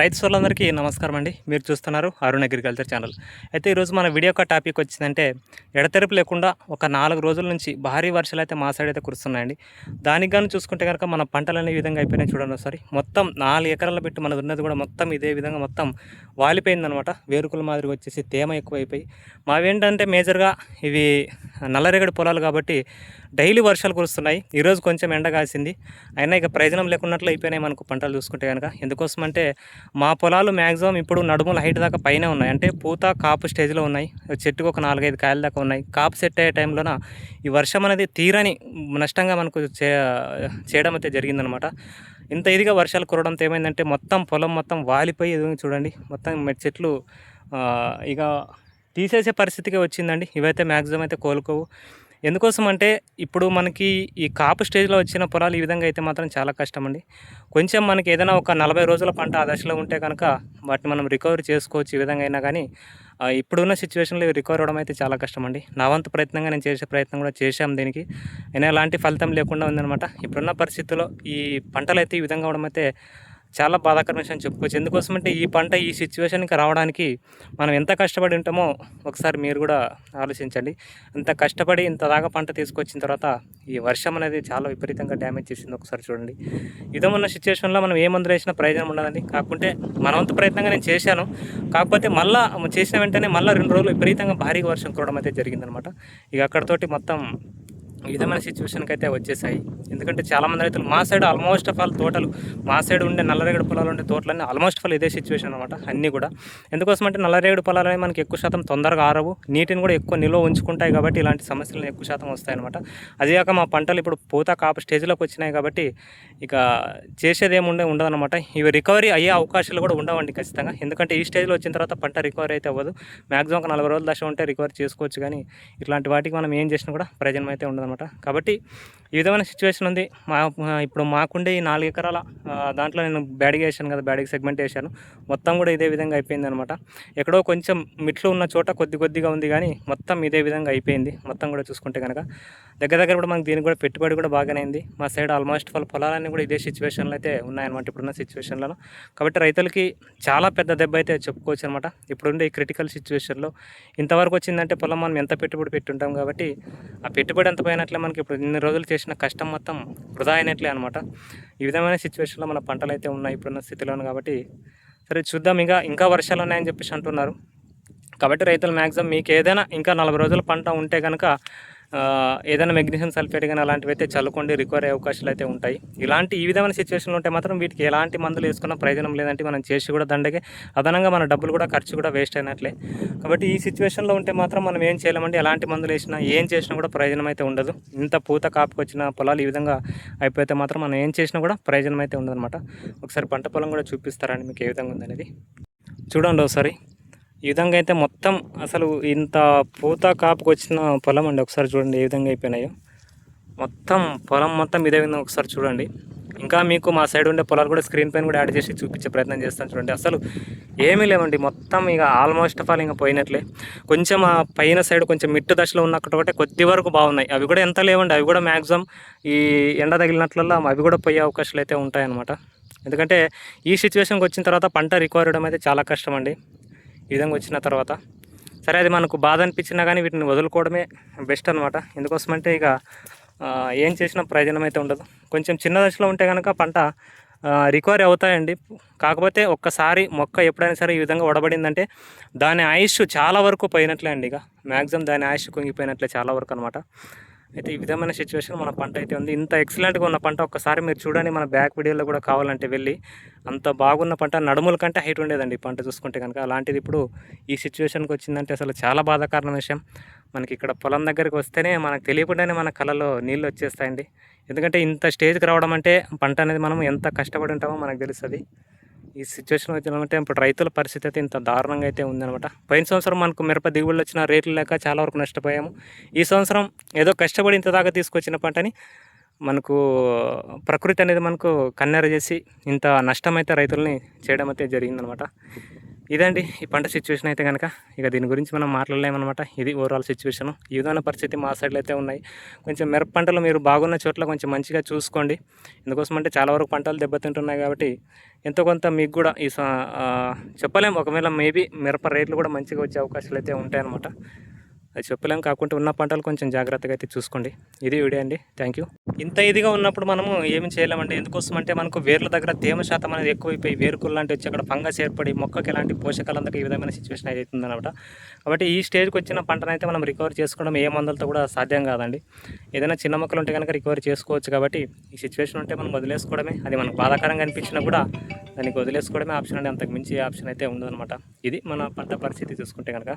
రైతు సోర్లందరికీ నమస్కారం అండి. మీరు చూస్తున్నారు అరుణ్ అగ్రికల్చర్ ఛానల్. అయితే ఈరోజు మన వీడియో యొక్క టాపిక్ వచ్చిందంటే ఎడతెరపు లేకుండా ఒక నాలుగు రోజుల నుంచి భారీ వర్షాలు అయితే మా సైడ్ అయితే కురుస్తున్నాయండి. దానికి కానీ చూసుకుంటే కనుక మన పంటలు అనే విధంగా అయిపోయినాయి చూడండి ఒకసారి. మొత్తం నాలుగు ఎకరాల పెట్టి మనది ఉన్నది కూడా మొత్తం ఇదే విధంగా మొత్తం వాలిపోయిందనమాట. వేరుకుల మాదిరిగా వచ్చేసి తేమ ఎక్కువైపోయి. మావేంటంటే మేజర్గా ఇవి నల్లరేగడి పొలాలు కాబట్టి డైలీ వర్షాలు కురుస్తున్నాయి. ఈరోజు కొంచెం ఎండ కాసింది. అయినా ఇక ప్రయోజనం లేకున్నట్లు అయిపోయినాయి మనకు పంటలు చూసుకుంటే కనుక ఎందుకోసం అంటే మా పొలాలు మ్యాక్సిమం ఇప్పుడు నడుముల హైట్ దాకా పైన ఉన్నాయి. అంటే పూత కాపు స్టేజ్లో ఉన్నాయి. చెట్టుకు ఒక నాలుగైదు కాయల దాకా ఉన్నాయి. కాపు సెట్ అయ్యే టైంలోన ఈ వర్షం అనేది తీరని నష్టంగా మనకు చే చేయడం అయితే జరిగిందనమాట. ఇంత ఇదిగా వర్షాలు కురవడంతో ఏమైందంటే మొత్తం పొలం మొత్తం వాలిపోయి ఎదుగు చూడండి. మొత్తం చెట్లు ఇక తీసేసే పరిస్థితికి వచ్చిందండి. ఇవైతే మ్యాక్సిమం అయితే కోలుకోవు. ఎందుకోసం అంటే ఇప్పుడు మనకి ఈ కాపు స్టేజ్లో వచ్చిన పొలాలు ఈ విధంగా అయితే మాత్రం చాలా కష్టం అండి కొంచెం మనకి ఏదైనా ఒక నలభై రోజుల పంట ఆ దశలో ఉంటే కనుక వాటిని మనం రికవరీ చేసుకోవచ్చు ఈ విధంగా అయినా కానీ ఇప్పుడున్న సిచ్యువేషన్లో రికవర్ అవడం అయితే చాలా కష్టం అండి నా వంతు ప్రయత్నంగా నేను చేసే ప్రయత్నం కూడా చేశాం దీనికి. అయినా ఎలాంటి ఫలితం లేకుండా ఉందన్నమాట. ఇప్పుడున్న పరిస్థితుల్లో ఈ పంటలు అయితే ఈ విధంగా అవడం అయితే చాలా బాధాకరమైన విషయం చెప్పుకోవచ్చు. ఎందుకోసం అంటే ఈ పంట ఈ సిచ్యువేషన్కి రావడానికి మనం ఎంత కష్టపడి ఉంటామో ఒకసారి మీరు కూడా ఆలోచించండి. అంత కష్టపడి ఇంత దాకా పంట తీసుకొచ్చిన తర్వాత ఈ వర్షం అనేది చాలా విపరీతంగా డ్యామేజ్ చేసింది ఒకసారి చూడండి. ఇదేమన్న సిచ్యువేషన్లో మనం ఏ మందులు వేసినా ప్రయోజనం ఉండదండి. కాకుంటే మనవంత ప్రయత్నంగా నేను చేశాను. కాకపోతే మళ్ళీ చేసిన వెంటనే మళ్ళీ రెండు రోజులు విపరీతంగా భారీగా వర్షం కురవడం అయితే జరిగిందనమాట. ఇక అక్కడతోటి మొత్తం విధమైన సిచ్యువేషన్కి అయితే వచ్చేసాయి. ఎందుకంటే చాలామంది రైతులు మా సైడ్ ఆల్మోస్ట్ ఆఫ్ ఆల్ తోటలు మా సైడ్ ఉండే నల్లరేగడి పొలాలు ఉండే తోటలన్నీ ఆల్మోస్ట్ ఆఫ్ ఆల్ ఇదే సిచ్యువేషన్ అనమాట అన్నీ కూడా. ఎందుకోసం అంటే నల్లరేగడి పొలాలు అనేవి మనకి ఎక్కువ శాతం తొందరగా ఆరవు నీటిని కూడా ఎక్కువ నిల్వ ఉంచుకుంటాయి కాబట్టి ఇలాంటి సమస్యలు ఎక్కువ శాతం వస్తాయి అనమాట అదే కాక మా పంటలు ఇప్పుడు పూత కాపు స్టేజ్లోకి వచ్చినాయి కాబట్టి ఇక చేసేది ఏముండే ఉండదన్నమాట ఇవి రికవరీ అయ్యే అవకాశాలు కూడా ఉండవండి ఖచ్చితంగా. ఎందుకంటే ఈ స్టేజ్లో వచ్చిన తర్వాత పంట రికవరీ అయితే అవ్వదు. మ్యాక్సిమం ఒక నలభై రోజుల దశ ఉంటే రికవరీ చేసుకోవచ్చు కానీ ఇట్లాంటి వాటికి మనం ఏం చేసినా కూడా ప్రయోజనం అయితే అనమాట. కాబట్టి ఈ విధమైన సిచ్యువేషన్ ఉంది. మా ఇప్పుడు మాకుండే ఈ నాలుగు ఎకరాల దాంట్లో నేను బ్యాడిగ్ వేసాను కదా బ్యాడిగ్ సెగ్మెంట్ వేసాను. మొత్తం కూడా ఇదే విధంగా అయిపోయింది అనమాట. ఎక్కడో కొంచెం మిట్లు ఉన్న చోట కొద్ది కొద్దిగా ఉంది కానీ మొత్తం ఇదే విధంగా అయిపోయింది. మొత్తం కూడా చూసుకుంటే కనుక దగ్గర దగ్గర కూడా మనకి దీనికి కూడా పెట్టుబడి కూడా బాగానే అయింది మా సైడ్ ఆల్మోస్ట్ వాళ్ళ పొలాలన్నీ కూడా ఇదే సిచ్యువేషన్లో అయితే ఉన్నాయన్నమాట ఇప్పుడున్న సిచ్యువేషన్లో కాబట్టి రైతులకి చాలా పెద్ద దెబ్బ అయితే చెప్పుకోవచ్చు అనమాట. ఇప్పుడుండే ఈ క్రిటికల్ సిచ్యువేషన్లో ఇంతవరకు వచ్చిందంటే పొలం మనం ఎంత పెట్టుబడి పెట్టుంటాం కాబట్టి ఆ పెట్టుబడి ఎంత అయినట్లే మనకి ఇప్పుడు ఇన్ని రోజులు చేసిన కష్టం మొత్తం వృధా అయినట్లే అనమాట ఈ విధమైన సిచ్యువేషన్లో మన పంటలు అయితే ఉన్నాయి ఇప్పుడున్న స్థితిలోను కాబట్టి. సరే చూద్దాం ఇంకా ఇంకా వర్షాలు ఉన్నాయని చెప్పేసి అంటున్నారు. కాబట్టి రైతులు మ్యాక్సిమం మీకు ఏదైనా ఇంకా నలభై రోజుల పంట ఉంటే కనుక ఏదైనా మెగ్నీషియం సల్ఫేట్ కానీ అలాంటివి అయితే చల్లుకోండి రికవరీ అయ్యే అవకాశాలు అయితే ఉంటాయి. ఇలాంటి ఈ విధమైన సిచ్యువేషన్లు ఉంటే మాత్రం వీటికి ఎలాంటి మందులు వేసుకున్న ప్రయోజనం లేదంటే మనం చేసి కూడా దండగే అదనంగా మన డబ్బులు కూడా ఖర్చు కూడా వేస్ట్ అయినట్లే. కాబట్టి ఈ సిచ్యువేషన్లో ఉంటే మాత్రం మనం ఏం చేయలేమండి? ఎలాంటి మందులు వేసినా ఏం చేసినా కూడా ప్రయోజనం అయితే ఉండదు. ఇంత పూత కాపుకొచ్చిన పొలాలు ఈ విధంగా అయిపోతే మాత్రం మనం ఏం చేసినా కూడా ప్రయోజనం అయితే ఉండదన్నమాట. ఒకసారి పంట పొలం కూడా చూపిస్తారండి మీకు ఏ విధంగా ఉందనేది? చూడండి ఒకసారి. ఈ విధంగా అయితే మొత్తం అసలు ఇంత పూత కాపుకొచ్చిన పొలం అండి. ఒకసారి చూడండి ఏ విధంగా అయిపోయినాయో. మొత్తం పొలం మొత్తం ఇదే విధంగా ఒకసారి చూడండి. ఇంకా మీకు మా సైడ్ ఉండే పొలాలు కూడా స్క్రీన్ పైన కూడా యాడ్ చేసి చూపించే ప్రయత్నం చేస్తాను చూడండి. అసలు ఏమీ లేవండి. మొత్తం ఇక ఆల్మోస్ట్ ఆఫ్ ఆల్ ఇంకా పోయినట్లే. కొంచెం ఆ పైన సైడ్ కొంచెం మిట్టు దశలో ఉన్నక్కడ ఒకటే కొద్ది వరకు బాగున్నాయి. అవి కూడా ఎంత లేవండి. అవి కూడా మ్యాక్సిమం ఈ ఎండ తగిలినట్లల్లో అవి కూడా పోయే అవకాశాలు అయితే ఉంటాయన్నమాట. ఎందుకంటే ఈ సిచ్యువేషన్కి వచ్చిన తర్వాత పంట రికవర్ చేయడం అయితే చాలా కష్టం అండి ఈ విధంగా వచ్చిన తర్వాత సరే అది మనకు బాధ అనిపించినా కానీ వీటిని వదులుకోవడమే బెస్ట్ అనమాట ఎందుకోసమంటే ఇక ఏం చేసినా ప్రయోజనం అయితే ఉండదు. కొంచెం చిన్న దశలో ఉంటే కనుక పంట రికవరీ అవుతాయండి. కాకపోతే ఒక్కసారి మొక్క ఎప్పుడైనా సరే ఈ విధంగా వడబడిందంటే దాని ఆయుష్ చాలా వరకు పోయినట్లే అండి ఇక. మ్యాక్సిమం దాని ఆయుష్ కుంగిపోయినట్లే చాలా వరకు అనమాట అయితే ఈ విధమైన సిచ్యువేషన్ మన పంట అయితే ఉంది. ఇంత ఎక్సలెంట్గా ఉన్న పంట ఒక్కసారి మీరు చూడండి మన బ్యాక్ వీడియోలో కూడా కావాలంటే వెళ్ళి అంత బాగున్న పంట నడుముల కంటే హైట్ ఉండేదండి ఈ పంట చూసుకుంటే కనుక. అలాంటిది ఇప్పుడు ఈ సిచ్యువేషన్కి వచ్చిందంటే అసలు చాలా బాధాకరమైన విషయం. మనకి ఇక్కడ పొలం దగ్గరికి వస్తేనే మనకు తెలియకుండానే మన కళ్ళలో నీళ్ళు వచ్చేస్తాయండి. ఎందుకంటే ఇంత స్టేజ్కి రావడం అంటే పంట అనేది మనం ఎంత కష్టపడి ఉంటామో మనకు తెలుస్తుంది. ఈ సిచ్యువేషన్ వచ్చినామంటే ఇప్పుడు రైతుల పరిస్థితి అయితే ఇంత దారుణంగా అయితే ఉందనమాట పోయిన సంవత్సరం మనకు మిరప దిగుబడులు వచ్చిన రేట్లు లేక చాలా వరకు నష్టపోయాము. ఈ సంవత్సరం ఏదో కష్టపడి ఇంత దాకా తీసుకొచ్చిన పంటని మనకు ప్రకృతి అనేది మనకు కన్నెర చేసి ఇంత నష్టం అయితే రైతుల్ని చేయడం అయితే జరిగిందనమాట ఇదండి ఈ పంట సిచ్యువేషన్ అయితే కనుక ఇక దీని గురించి మనం మాట్లాడలేమన్నమాట. ఇది ఓవరాల్ సిచ్యువేషన్ ఈ విధమైన పరిస్థితి మా సైడ్లో అయితే ఉన్నాయి. కొంచెం మిరప పంటలు మీరు బాగున్న చోట్ల కొంచెం మంచిగా చూసుకోండి. ఎందుకోసం అంటే చాలా వరకు పంటలు దెబ్బతింటున్నాయి కాబట్టి ఎంతో కొంత మీకు కూడా ఈ చెప్పలేము ఒకవేళ మేబీ మిరప రేట్లు కూడా మంచిగా వచ్చే అవకాశాలు అయితే ఉంటాయన్నమాట. అది చెప్పలేం కాకుండా ఉన్న పంటలు కొంచెం జాగ్రత్తగా అయితే చూసుకోండి. ఇది వీడియో అండి. థ్యాంక్ యూ ఇంత ఇదిగా ఉన్నప్పుడు మనము ఏమి చేయలేమండి. ఎందుకోసం అంటే మనకు వేర్ల దగ్గర తేమ శాతం అనేది ఎక్కువైపోయి వేరుకులు లాంటి వచ్చి అక్కడ ఫంగస్ ఏర్పడి మొక్కకి ఎలాంటి పోషకాలు అందక ఈ విధమైన సిచ్యువేషన్ అయితే అవుతుందన్నమాట. కాబట్టి ఈ స్టేజ్కి వచ్చిన పంటనైతే మనం రికవర్ చేసుకోవడం ఏ మందులతో కూడా సాధ్యం కాదండి. ఏదైనా చిన్న మొక్కలు ఉంటే కనుక రికవర్ చేసుకోవచ్చు కాబట్టి ఈ సిచ్యువేషన్ ఉంటే మనం వదిలేసుకోవడమే. అది మనకు బాధాకరంగా అనిపించినా కూడా దానికి వదిలేసుకోవడమే ఆప్షన్ అండి. అంతకు మించి ఆప్షన్ అయితే ఉండదన్నమాట. ఇది మన పంట పరిస్థితి చూసుకుంటే కనుక.